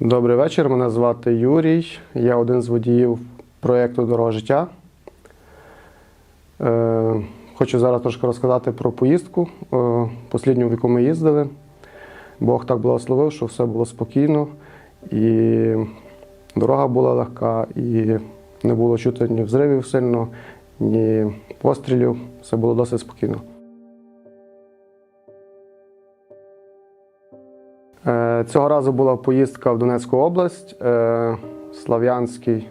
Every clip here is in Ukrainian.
Добрий вечір. Мене звати Юрій. Я один з водіїв проєкту Дорога життя. Е, хочу зараз трошки розказати про поїздку, е, послідню, в яку ми їздили. Бог так благословив, що все було спокійно, і дорога була легка, і не було чути ні взривів сильно, ні пострілів. Все було досить спокійно. Цього разу була поїздка в Донецьку область, е, Слав'янський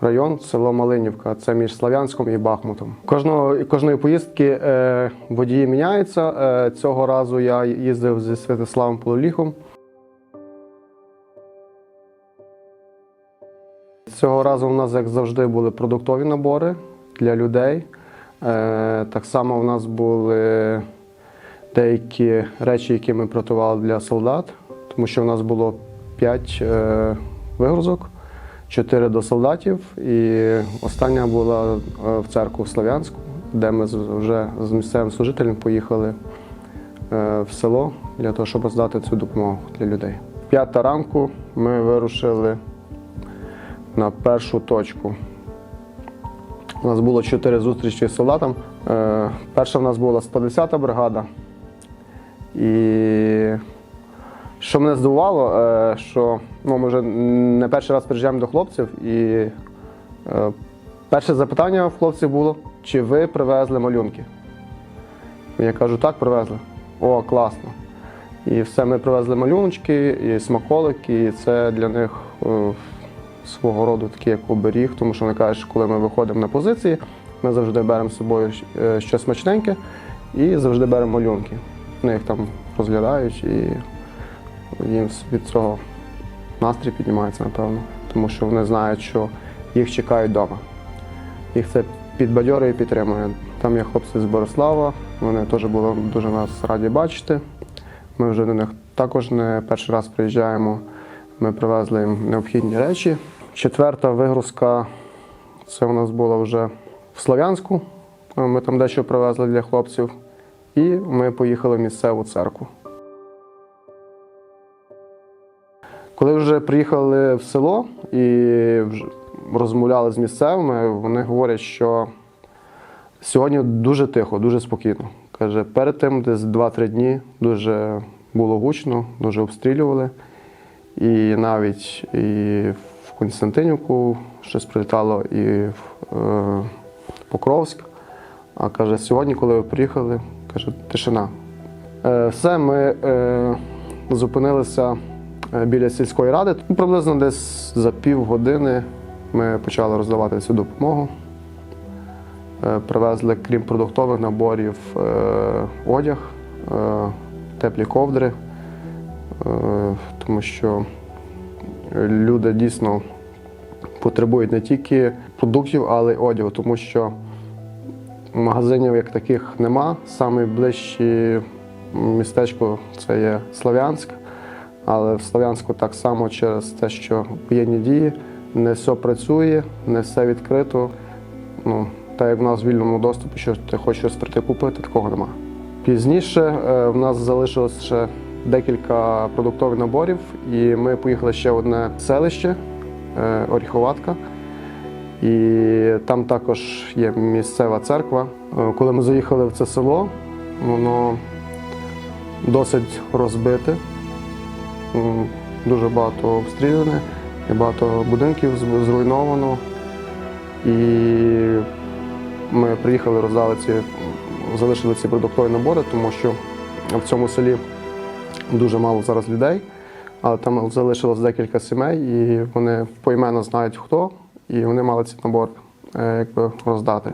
район, село Малинівка. Це між Слав'янськом і Бахмутом. Кожного, кожної поїздки е, водії міняються. Е, Цього разу я їздив зі Святославом Пололіхом. Цього разу у нас, як завжди, були продуктові набори для людей. Так само у нас були деякі речі, які ми приготували для солдат, тому що в нас було 5 вигрузок, 4 до солдатів, і остання була е, в церкву в Слов'янську, де ми вже з місцевим служителем поїхали е, в село для того, щоб роздати цю допомогу для людей. П'ята ранку ми вирушили на першу точку. У нас було чотири зустрічі з солдатом. Е, Перша в нас була 110-та бригада. І що мене здивувало, е, що ну, ми вже не перший раз приїжджаємо до хлопців, і е, перше запитання в хлопців було, чи ви привезли малюнки. Я кажу, так, привезли. О, класно. І все, ми привезли малюночки, і смаколики, і це для них е, свого роду такий як оберіг, тому що вони кажуть, коли ми виходимо на позиції, ми завжди беремо з собою щось смачненьке і завжди беремо малюнки. Вони їх там розглядають і їм від цього настрій піднімається, напевно, тому що вони знають, що їх чекають вдома. Їх це підбадьорює і підтримує. Там є хлопці з Борислава, вони теж були дуже нас раді бачити. Ми вже до них також не перший раз приїжджаємо. Ми привезли їм необхідні речі. Четверта вигрузка це у нас була вже в Слов'янську. Ми там дещо привезли для хлопців. І ми поїхали в місцеву церкву. Коли вже приїхали в село і розмовляли з місцевими, вони говорять, що сьогодні дуже тихо, дуже спокійно. Каже, перед тим десь 2-3 дні дуже було гучно, дуже обстрілювали. І навіть і в Константинівку щось прилітало, і в е, Покровськ. А каже, сьогодні, коли ви приїхали, каже, тишина. Е, все, ми е, зупинилися біля сільської ради. Ну, Приблизно десь за півгодини ми почали роздавати цю допомогу. Е, привезли, крім продуктових наборів, е, одяг, е, теплі ковдри, е, тому що люди дійсно потребують не тільки продуктів, але й одягу, тому що магазинів як таких нема. Саме ближче містечко це є Слов'янськ, але в Слов'янську так само через те, що воєнні дії не все працює, не все відкрито. Ну, так як в нас в вільному доступі, що ти хочеш щось прийти купити, такого нема. Пізніше е, в нас залишилось ще декілька продуктових наборів, і ми поїхали ще в одне селище е, Оріховатка. І там також є місцева церква. Е, Коли ми заїхали в це село, воно досить розбите, дуже багато обстріляне, багато будинків зруйновано. І ми приїхали, роздали ці, залишили ці продуктові набори, тому що в цьому селі дуже мало зараз людей, але там залишилось декілька сімей, і вони поіменно знають хто, і вони мали ці набори е, якби, роздати.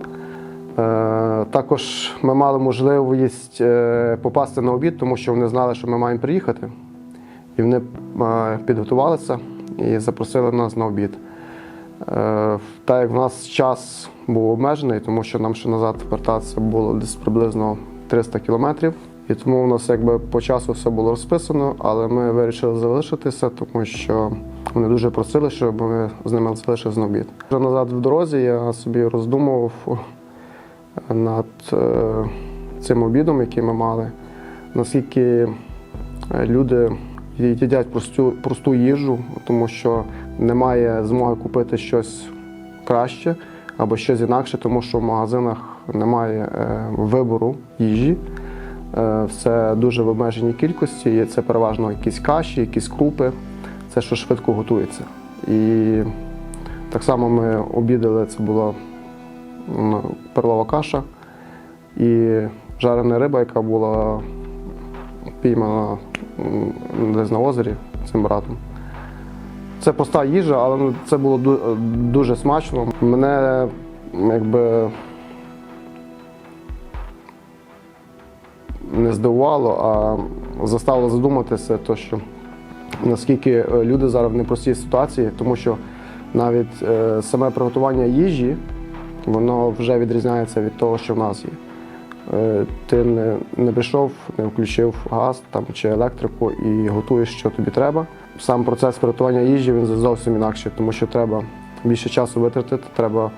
Е, Також ми мали можливість е, попасти на обід, тому що вони знали, що ми маємо приїхати. І вони е, підготувалися і запросили нас на обід. Е, Так як в нас час був обмежений, тому що нам ще назад вертатися було десь приблизно 300 кілометрів. І тому у нас якби по часу все було розписано, але ми вирішили залишитися, тому що вони дуже просили, щоб ми з ними залишилися на обід. Вже назад в дорозі я собі роздумував над е, цим обідом, який ми мали, наскільки е, люди їдять просту, просту їжу, тому що немає змоги купити щось краще або щось інакше, тому що в магазинах немає е, вибору їжі. Е, Все дуже в обмеженій кількості, це переважно якісь каші, якісь крупи, це що швидко готується. І так само ми обідали, це була перлова каша і жарена риба, яка була піймана десь на озері цим братом. Це проста їжа, але ну, це було дуже смачно. Мене якби не здивувало, а заставило задуматися, то, що наскільки е, люди зараз в непростій ситуації, тому що навіть е, саме приготування їжі воно вже відрізняється від того, що в нас є. Е, Ти не, не прийшов, не включив газ там, чи електрику і готуєш, що тобі треба. Сам процес приготування їжі він зовсім інакший, тому що треба більше часу витратити, треба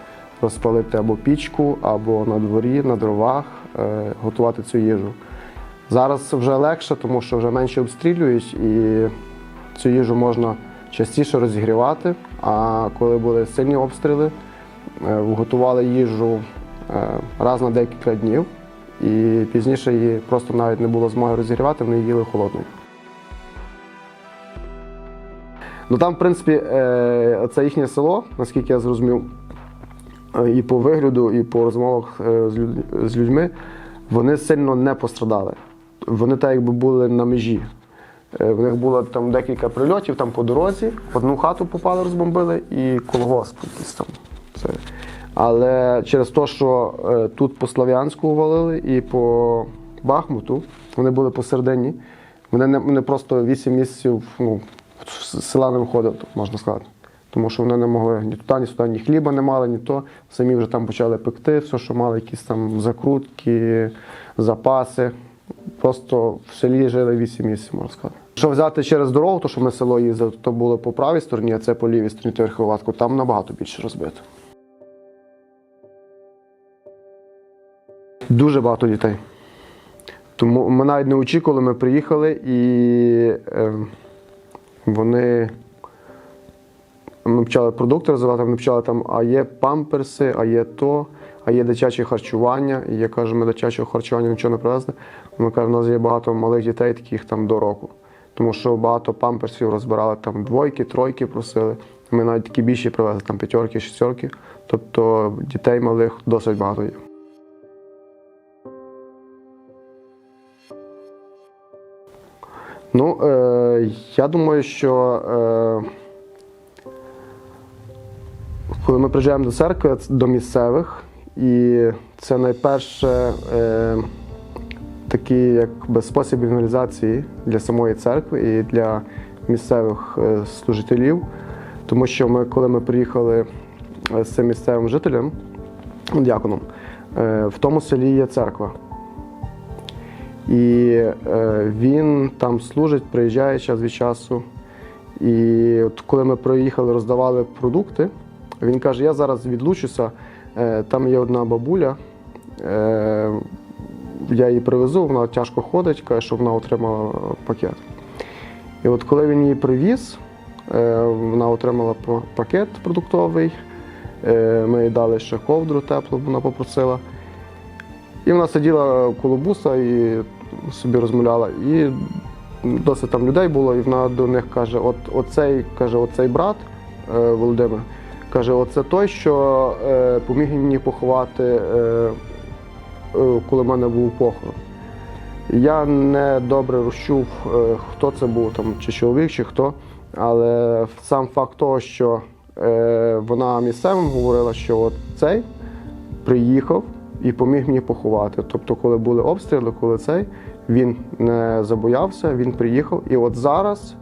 розпалити або пічку, або на дворі, на дровах, е, готувати цю їжу. Зараз вже легше, тому що вже менше обстрілюють і цю їжу можна частіше розігрівати. А коли були сильні обстріли, е, готували їжу раз на декілька днів, і пізніше її просто навіть не було змоги розігрівати, вони їли холодною. Ну там, в принципі, е, це їхнє село, наскільки я зрозумів, е, і по вигляду, і по розмовах е, з людьми, вони сильно не пострадали. Вони так якби були на межі. В них було там декілька прильотів там по дорозі, одну хату попали, розбомбили і колгосп якийсь там. Це. Але через те, що е, тут по Слов'янську валили і по Бахмуту, вони були посередині, вони, не, вони просто 8 місяців ну, з села не виходили, можна сказати. Тому що вони не могли ні туди, ні сюди, ні хліба не мали, ні то. Самі вже там почали пекти, все, що мали, якісь там закрутки, запаси. Просто в селі жили 8 місяців, можна сказати. Якщо взяти через дорогу, то що ми село їздили, то було по правій стороні, а це по лівій стороні Верховатку, там набагато більше розбито. Дуже багато дітей. Тому ми навіть не очікували, ми приїхали і е, вони ми почали продукти розвивати, вони почали там, а є памперси, а є то, а є дитяче харчування. І я кажу, ми дитячого харчування нічого не привезли. Ми кажемо, у нас є багато малих дітей, таких там до року. Тому що багато памперсів розбирали там двойки, тройки просили. Ми навіть такі більші привезли, там п'ятерки, шістерки. Тобто дітей малих досить багато є. Ну, е, я думаю, що е, коли ми приїжджаємо до церкви, до місцевих, і це найперше е, такий якби, спосіб евангелізації для самої церкви і для місцевих е, служителів. Тому що ми, коли ми приїхали е, з цим місцевим жителем, дяконом, е, в тому селі є церква. І е, він там служить, приїжджає час від часу. І от коли ми приїхали, роздавали продукти, він каже: я зараз відлучуся, е, там є одна бабуля, е, я її привезу, вона тяжко ходить, каже, що вона отримала пакет. І от коли він її привіз, вона отримала пакет продуктовий, ми їй дали ще ковдру теплу, вона попросила. І вона сиділа коло буса і собі розмовляла. І досить там людей було, і вона до них каже: от оцей, каже, оцей брат е, Володимир, каже, оце той, що е, поміг мені поховати, е, е, коли в мене був похорон. Я не добре розчув, е, хто це був, там, чи чоловік, чи хто. Але сам факт того, що е, вона місцевим говорила, що от цей приїхав і поміг мені поховати. Тобто, коли були обстріли, коли цей, він не забоявся, він приїхав. І от зараз,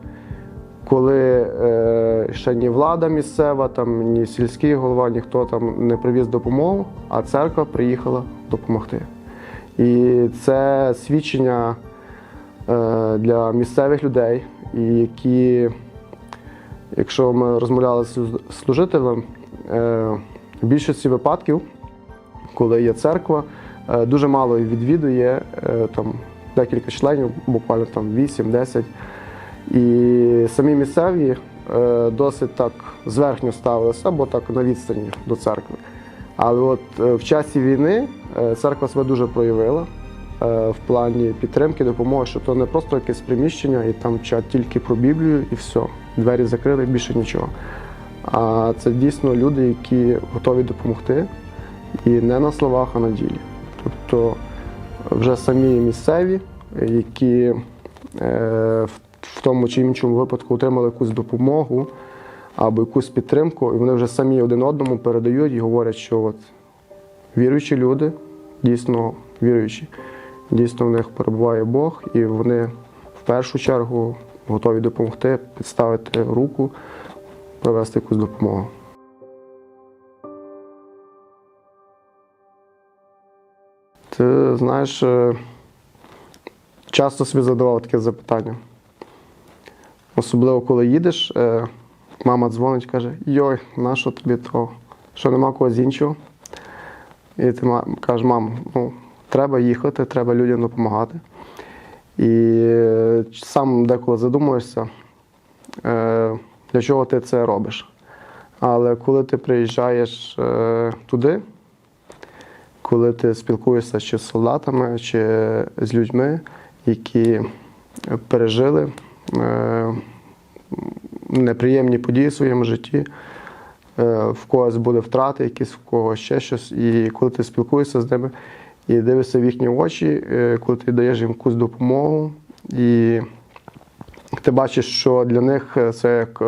коли е, ще ні влада місцева, там, ні сільський голова, ніхто там не привіз допомогу, а церква приїхала допомогти. І це свідчення е, для місцевих людей, які, якщо ми розмовляли з служителем, е, в більшості випадків, коли є церква, е, дуже мало відвідує, е, там декілька членів, буквально там 8-10. І самі місцеві е, досить так зверхньо ставилися, або так на відстані до церкви. Але от в часі війни церква себе дуже проявила в плані підтримки, допомоги, що то не просто якесь приміщення, і там чат тільки про Біблію і все. Двері закрили, більше нічого. А це дійсно люди, які готові допомогти, і не на словах, а на ділі. Тобто вже самі місцеві, які е, в, тому чи іншому випадку отримали якусь допомогу або якусь підтримку, і вони вже самі один одному передають і говорять, що от віруючі люди, дійсно віруючі, дійсно в них перебуває Бог, і вони в першу чергу готові допомогти, підставити руку, привести якусь допомогу. Ти знаєш, е, часто собі задавав таке запитання. Особливо, коли їдеш, е, мама дзвонить, каже: Йой, на що тобі то? Що нема когось іншого? І ти кажеш, мам, ну, треба їхати, треба людям допомагати. І е, сам деколи задумуєшся, для чого ти це робиш. Але коли ти приїжджаєш туди, коли ти спілкуєшся чи з солдатами, чи з людьми, які пережили е, неприємні події в своєму житті, е, в когось буде втрати, якісь в когось ще щось. І коли ти спілкуєшся з ними і дивишся в їхні очі, е, коли ти даєш їм якусь допомогу, і ти бачиш, що для них це як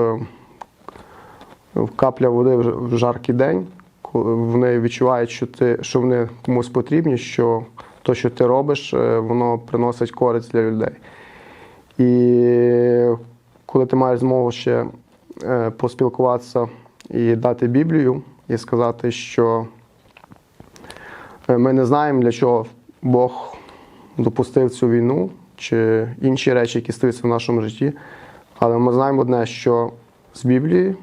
капля води в жаркий день, вони відчувають, що ти що вони комусь потрібні, що то, що ти робиш, е, воно приносить користь для людей. І коли ти маєш змогу ще е, поспілкуватися і дати Біблію, і сказати, що е, ми не знаємо, для чого Бог допустив цю війну чи інші речі, які стаються в нашому житті. Але ми знаємо одне, що з Біблії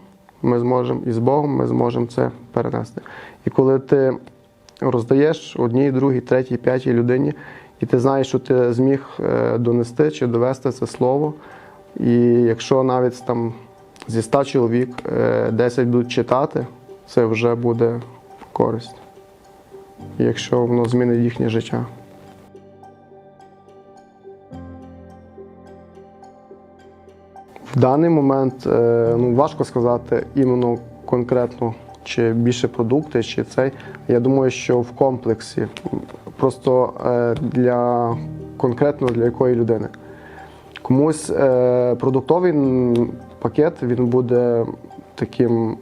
ми зможемо і з Богом ми зможемо це перенести. І коли ти роздаєш одній, другій, третій, п'ятій людині, і ти знаєш, що ти зміг е, донести чи довести це слово. І якщо навіть там зі 100 чоловік е, 10 будуть читати, це вже буде користь. Якщо воно змінить їхнє життя. В даний момент е, ну, важко сказати іменно конкретно, чи більше продукти, чи цей. Я думаю, що в комплексі просто е, для конкретно для якої людини. Комусь е, продуктовий пакет він буде таким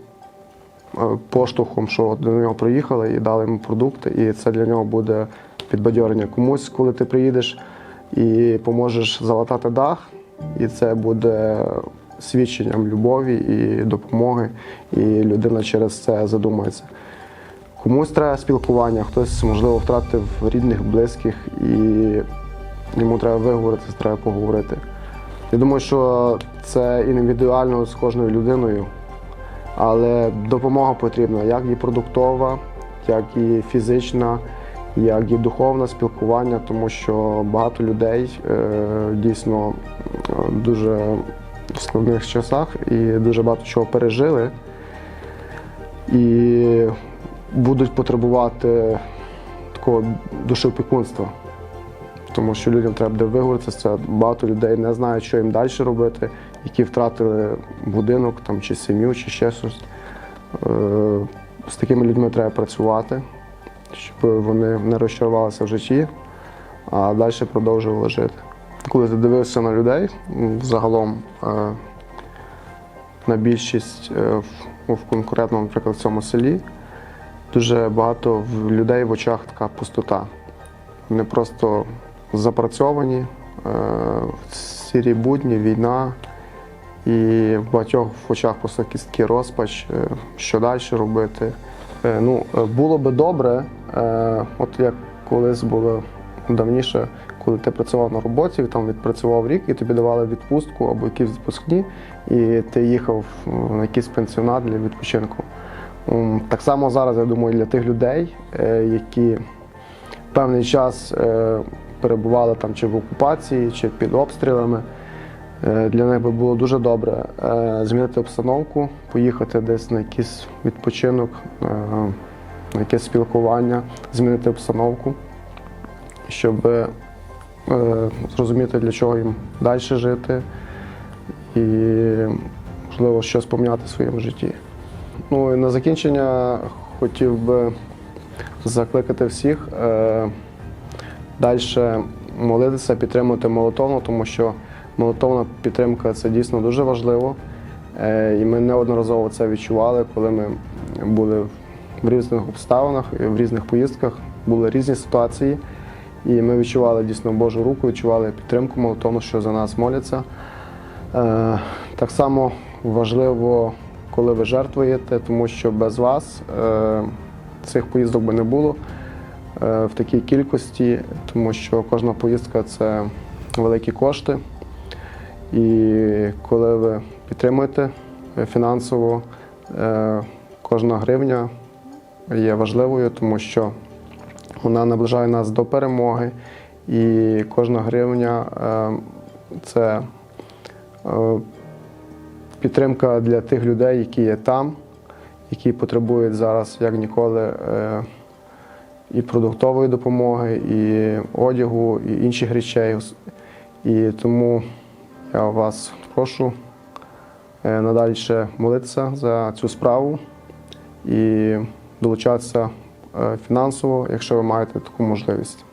поштовхом, що до нього приїхали і дали йому продукти, і це для нього буде підбадьорення. Комусь, коли ти приїдеш і поможеш залатати дах, і це буде свідченням любові і допомоги, і людина через це задумається. Комусь треба спілкування, хтось, можливо, втратив рідних, близьких, і йому треба виговоритися, треба поговорити. Я думаю, що це індивідуально з кожною людиною, але допомога потрібна, як і продуктова, як і фізична, як і духовне спілкування, тому що багато людей е, дійсно дуже в складних часах і дуже багато чого пережили. І будуть потребувати такого душеопікунства. Тому що людям треба буде виговоритися. Багато людей не знають, що їм далі робити, які втратили будинок там, чи сім'ю, чи ще щось. Е, З такими людьми треба працювати, щоб вони не розчарувалися в житті, а далі продовжували жити. Коли ти дивився на людей, загалом е, на більшість е, в, конкретному, наприклад, в цьому селі, дуже багато в людей в очах така пустота. Вони просто запрацьовані, е, сірі будні, війна, і в багатьох в очах просто такий розпач, що далі робити. Ну, було би добре, от як колись було давніше, коли ти працював на роботі, там відпрацював рік і тобі давали відпустку або якісь відпускні, і ти їхав на якийсь пенсіонат для відпочинку. Так само зараз, я думаю, для тих людей, е, які певний час е, перебували там чи в окупації, чи під обстрілами. Е, Для них би було дуже добре змінити обстановку, поїхати десь на якийсь відпочинок, на якесь спілкування, змінити обстановку, щоб зрозуміти, для чого їм далі жити і, можливо, щось поміняти в своєму житті. Ну і на закінчення хотів би закликати всіх е, далі молитися, підтримувати молитовно, тому що молитовна підтримка це дійсно дуже важливо. Е, і ми неодноразово це відчували, коли ми були в різних обставинах, в різних поїздках, були різні ситуації. І ми відчували дійсно Божу руку, відчували підтримку молитовну, що за нас моляться. Е, Так само важливо, коли ви жертвуєте, тому що без вас е, цих поїздок би не було е, в такій кількості, тому що кожна поїздка це великі кошти. І коли ви підтримуєте фінансово, кожна гривня є важливою, тому що вона наближає нас до перемоги, і кожна гривня е, це е, підтримка для тих людей, які є там, які потребують зараз як ніколи е, і продуктової допомоги, і одягу, і інших речей. І тому я вас прошу надалі ще молитися за цю справу і долучатися фінансово, якщо ви маєте таку можливість.